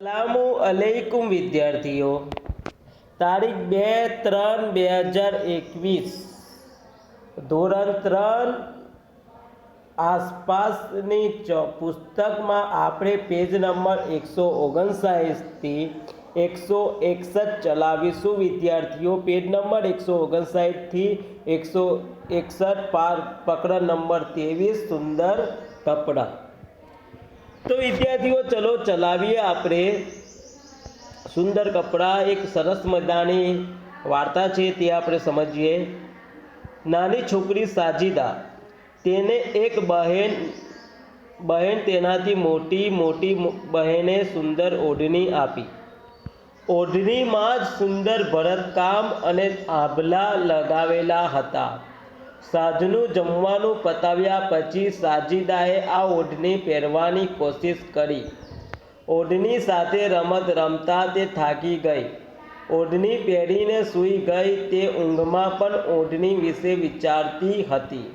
સલામુ અલૈકુમ વિદ્યાર્થીઓ. તારીખ બે ત્રણ બે હજાર એકવીસ. ધોરણ ત્રણ આસપાસની ચ, પુસ્તકમાં આપણે પેજ નંબર એકસો ઓગણસાઠથી એકસો એકસઠ ચલાવીશું. વિદ્યાર્થીઓ, પેજ નંબર એકસો ઓગણસાઠથી એકસો એકસઠ પાર પ્રકરણ નંબર ત્રેવીસ, સુંદર કપડાં. તો વિદ્યાર્થીઓ, ચલો ચલાવીએ આપણે. સુંદર કપડાં, એક સરસ મજાની વાર્તા છે તે આપણે સમજીએ. નાની છોકરી સાજીદા, તેને એક બહેન બહેન તેનાથી મોટી મોટી બહેને સુંદર ઓઢણી આપી. ઓઢણીમાં જ સુંદર ભરતકામ અને આભલા લગાવેલા હતા. સાંજનું જમવાનું પતાવ્યા પછી સાજીદાએ આ ઓઢણી પહેરવાની કોશિશ કરી. ઓઢણી સાથે રમત રમતા તે થાકી ગઈ. ઓઢણી પહેરીને સૂઈ ગઈ તે ઊંઘમાં પણ ઓઢણી વિશે વિચારતી હતી.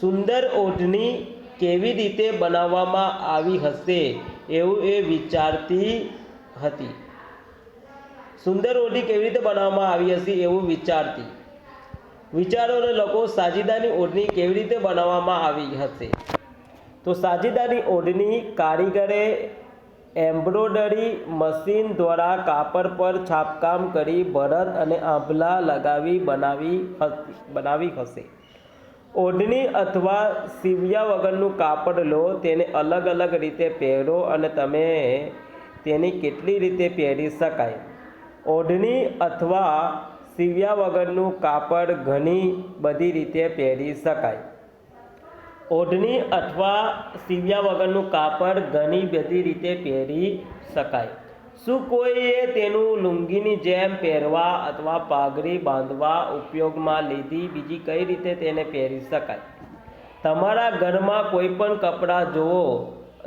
સુંદર ઓઢણી કેવી રીતે બનાવવામાં આવી હશે? એવું એ વિચારતી હતી. સુંદર ઓઢણી કેવી રીતે બનાવવામાં આવી હશે? એવું વિચારતી. વિચારોને લોકો સાજીદાની ઓઢણી કેવી રીતે બનાવવામાં આવી હશે? તો સાજીદાની ઓઢણી કારીગરે એમ્બ્રોડરી મશીન દ્વારા કાપડ પર છાપકામ કરી ભરત અને આંભલા લગાવી બનાવી બનાવી હશે. ઓઢણી અથવા સીવ્યા વગરનું કાપડ લો, તેને અલગ અલગ રીતે પહેરો અને તમે તેની કેટલી રીતે પહેરી શકાય? ઓઢણી અથવા સીવ્યા વગરનું કાપડ ઘણી બધી રીતે પહેરી શકાય. ઓઢણી અથવા સીવ્યા વગરનું કાપડ ઘણી બધી રીતે પહેરી શકાય. શું કોઈએ તેનું લુંગીની જેમ પહેરવા અથવા પાઘડી બાંધવા ઉપયોગમાં લીધી? બીજી કઈ રીતે તેને પહેરી શકાય? તમારા ઘરમાં કોઈ પણ કપડાં જુઓ,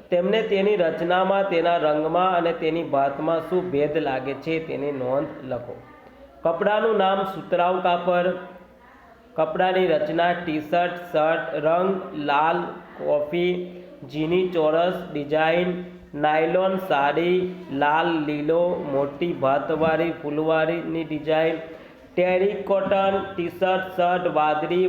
તેમને તેની રચનામાં, તેના રંગમાં અને તેની ભાતમાં શું ભેદ લાગે છે તેની નોંધ લખો. કપડાનું નામ સુતરાઉ કાપડ કપડાની રચના ટી શર્ટ શર્ટ રંગ, લાલ, કોફી ઝીની ચોરસ, ડિઝાઇન, નાયલોન સાડી, લાલ, લીલો, મોટી ભાતવાળી, ફૂલવાળીની design, terry cotton T shirt shirt, વાદળી,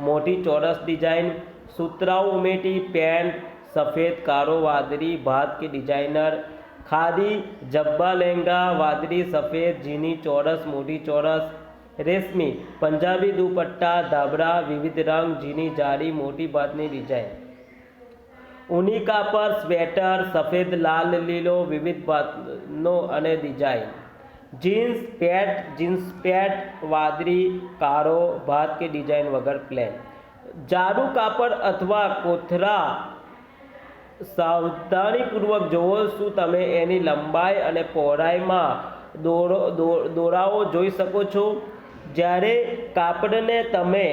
મોટી ચોરસ ડિઝાઇન, સુતરાઉ ઉમેટી, પેન્ટ, સફેદ કાળો વાદળી ભાત કે ડિઝાઇનર ખાદી જબ્બા લહેંગા વાદળી સફેદ ઝીણી ચોરસ મોટી ચોરસ રેશમી પંજાબી દુપટ્ટા ધાબળા વિવિધ રંગ ઝીણી જાડી મોટી ભાતની ડિઝાઇન ઊની કાપડ સ્વેટર સફેદ લાલ લીલો વિવિધ ભાતનો અને design jeans pant jeans pant વાદળી કાળો ભાત કે ડિઝાઇન વગર પ્લેન જાડું કાપડ અથવા કોથરા સાવધાનીપૂર્વક જુઓ શું તમે એની લંબાઈ અને પહોળાઈમાં દોરો દોરાઓ જોઈ શકો છો. જ્યારે કાપડને તમે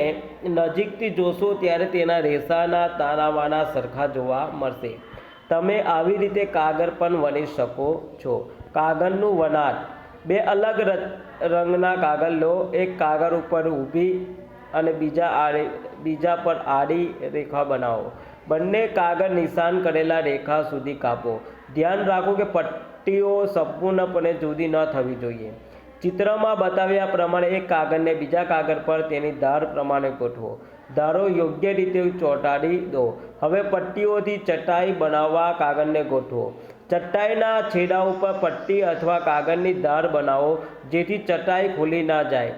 નજીકથી જોશો ત્યારે તેના રેસાના તારાવાના સરખા જોવા મળશે. તમે આવી રીતે કાગળ પણ વણી શકો છો. કાગળનું વણાટ. બે અલગ રંગના કાગળ લો. એક કાગળ ઉપર ઊભી અને બીજા આડી, બીજા પર આડી રેખા બનાવો. બંને કાગળ નિશાન કરેલા રેખા સુધી કાપો. ધ્યાન રાખો કે પટ્ટીઓ સંપૂર્ણપણે જુદી ન થવી જોઈએ. ચિત્રમાં બતાવ્યા પ્રમાણે એક કાગળને બીજા કાગળ પર તેની ધાર પ્રમાણે ગોઠવો. ધારો યોગ્ય રીતે ચોંટાડી દો. હવે પટ્ટીઓથી ચટાઈ બનાવવા કાગળને ગોઠવો. ચટાઈના છેડા ઉપર પટ્ટી અથવા કાગળની ધાર બનાવો જેથી ચટાઈ ખુલી ના જાય.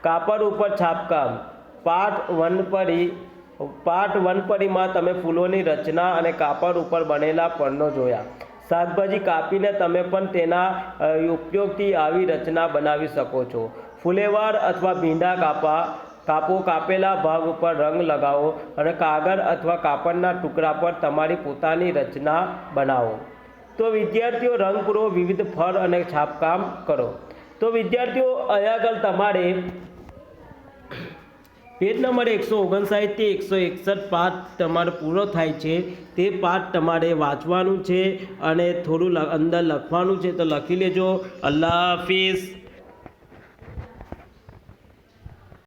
કાપડ ઉપર છાપકામ. પાઠ વનપરી પાઠ વનપરીમાં તમે ફૂલોની રચના અને કાપડ ઉપર બનેલા પન્નો જોયા. શાકભાજી કાપીને તમે પણ તેના ઉપયોગથી આવી રચના બનાવી શકો છો. ફૂલેવાર અથવા ભીંડા કાપા, કાપો કાપેલા ભાગ ઉપર રંગ લગાવો અને કાગળ અથવા કાપડના ટુકડા પર તમારી પોતાની રચના બનાવો. તો વિદ્યાર્થીઓ રંગ પૂરો વિવિધ ફળ અને છાપકામ કરો. તો વિદ્યાર્થીઓ, અહીંયા આગળ તમારે પેજ નંબર એકસો ઓગણસાઠથી એકસો એકસઠ પાઠ તમારે પૂરો થાય છે. તે પાઠ તમારે વાંચવાનું છે અને થોડું અંદર લખવાનું છે તો લખી લેજો. અલ્લાહ હાફિઝ.